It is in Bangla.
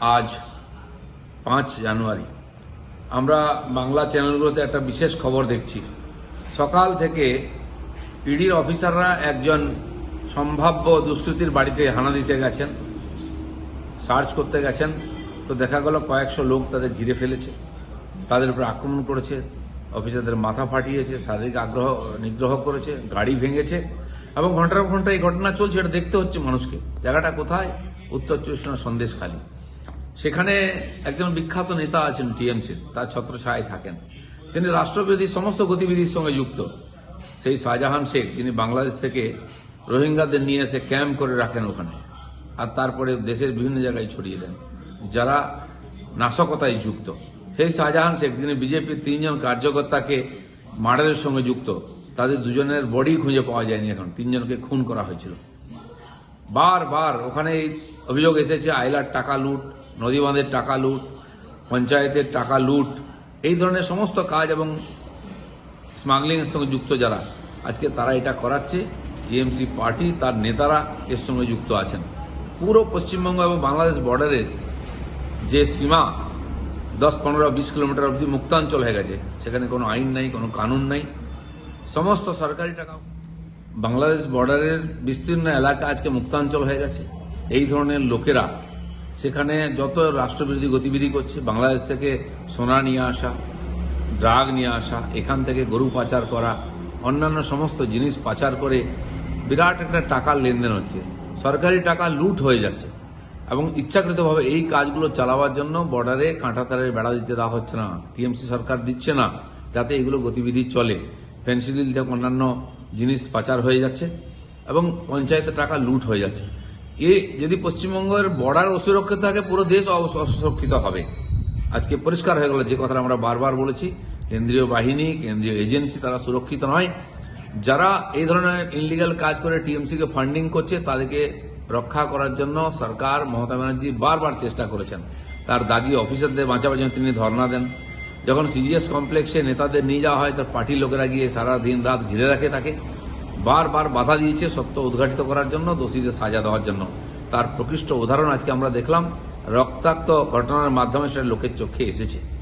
আজ পাঁচ জানুয়ারি। আমরা বাংলা চ্যানেলগুলোতে একটা বিশেষ খবর দেখছি। সকাল থেকে ইডির অফিসাররা একজন সম্ভাব্য দুষ্কৃতীর বাড়িতে হানা দিতে গেছেন, সার্চ করতে গেছেন। তো দেখা গেল কয়েকশো লোক তাদের ঘিরে ফেলেছে, তাদের উপর আক্রমণ করেছে, অফিসারদের মাথা ফাটিয়েছে, শারীরিক আগ্রহ নিগ্রহ করেছে, গাড়ি ভেঙেছে এবং ঘণ্টার ঘণ্টা এই ঘটনা চলছে, এটা দেখতে হচ্ছে মানুষকে। জায়গাটা কোথায়? উত্তর চব্বিশ পরগনার সন্দেশখালী। সেখানে একজন বিখ্যাত নেতা আছেন টিএমসির তার ছত্রছায়ায় থাকেন। তিনি রাষ্ট্রবিরোধী সমস্ত গতিবিধির সঙ্গে যুক্ত। সেই শাহজাহান শেখ, যিনি বাংলাদেশ থেকে রোহিঙ্গাদের নিয়ে এসে ক্যাম্প করে রাখেন ওখানে, আর তারপরে দেশের বিভিন্ন জায়গায় ছড়িয়ে দেন, যারা নাশকতায় যুক্ত। সেই শাহজাহান শেখ, যিনি বিজেপির তিনজন কার্যকর্তাকে মার্ডারের সঙ্গে যুক্ত, তাদের দুজনের বডি খুঁজে পাওয়া যায়নি এখন, তিনজনকে খুন করা হয়েছিল। বারবার ওখানে অভিযোগ এসেছে, আইলার টাকা লুট, নদী বাঁধের টাকা লুট, পঞ্চায়েতের টাকা লুট, এই ধরনের সমস্ত কাজ এবং স্মাগলিং এর সঙ্গে যুক্ত যারা, আজকে তারা এটা করাচ্ছে। টিএমসি পার্টি তার নেতারা এর সঙ্গে যুক্ত আছেন। পুরো পশ্চিমবঙ্গ এবং বাংলাদেশ বর্ডারের যে সীমা, দশ, পনেরো, বিশ কিলোমিটার অবধি মুক্তাঞ্চল হয়ে গেছে, সেখানে কোনো আইন নাই, কোনো কানুন নাই। সমস্ত সরকারি টাকা বাংলাদেশ বর্ডারের বিস্তীর্ণ এলাকা আজকে মুক্তাঞ্চল হয়ে গেছে। এই ধরনের লোকেরা সেখানে যত রাষ্ট্রবিরোধী গতিবিধি করছে, বাংলাদেশ থেকে সোনা নিয়ে আসা, ড্রাগ নিয়ে আসা, এখান থেকে গরু পাচার করা, অন্যান্য সমস্ত জিনিস পাচার করে বিরাট একটা টাকার লেনদেন হচ্ছে। সরকারি টাকা লুট হয়ে যাচ্ছে এবং ইচ্ছাকৃতভাবে এই কাজগুলো চালাবার জন্য বর্ডারে কাঁটাতারের বেড়া দিতে দেওয়া হচ্ছে না। টিএমসি সরকার দিচ্ছে না যাতে এগুলো গতিবিধি চলে। ফেন্সিডিল থেকে অন্যান্য জিনিস পাচার হয়ে যাচ্ছে এবং পঞ্চায়েতের টাকা লুট হয়ে যাচ্ছে। এ যদি পশ্চিমবঙ্গের বর্ডার অসুরক্ষিত থাকে, পুরো দেশ অস- অসুরক্ষিত হবে। আজকে পরিষ্কার হয়ে গেল যে কথাটা আমরা বারবার বলেছি, কেন্দ্রীয় বাহিনী, কেন্দ্রীয় এজেন্সি তারা সুরক্ষিত নয়। যারা এই ধরনের ইনলিগাল কাজ করে টিএমসিকে ফান্ডিং করছে, তাদেরকে রক্ষা করার জন্য সরকার মমতা ব্যানার্জি বারবার চেষ্টা করেছেন। তার দাগি অফিসারদের বাঁচাবার জন্য তিনি ধর্ণা দেন। যখন সিজিএস কমপ্লেক্সে নেতাদের নিয়ে যাওয়া হয়, তার পার্টির লোকেরা গিয়ে সারা দিন রাত ঘিরে রাখে তাকে। বারবার বাধা দিয়েছে সত্য উদ্ঘাটিত করার জন্য, দোষীদের সাজা দেওয়ার জন্য। তার প্রকৃষ্ট উদাহরণ আজকে আমরা দেখলাম। রক্তাক্ত ঘটনার মাধ্যমে সেটা লোকের চোখে এসেছে।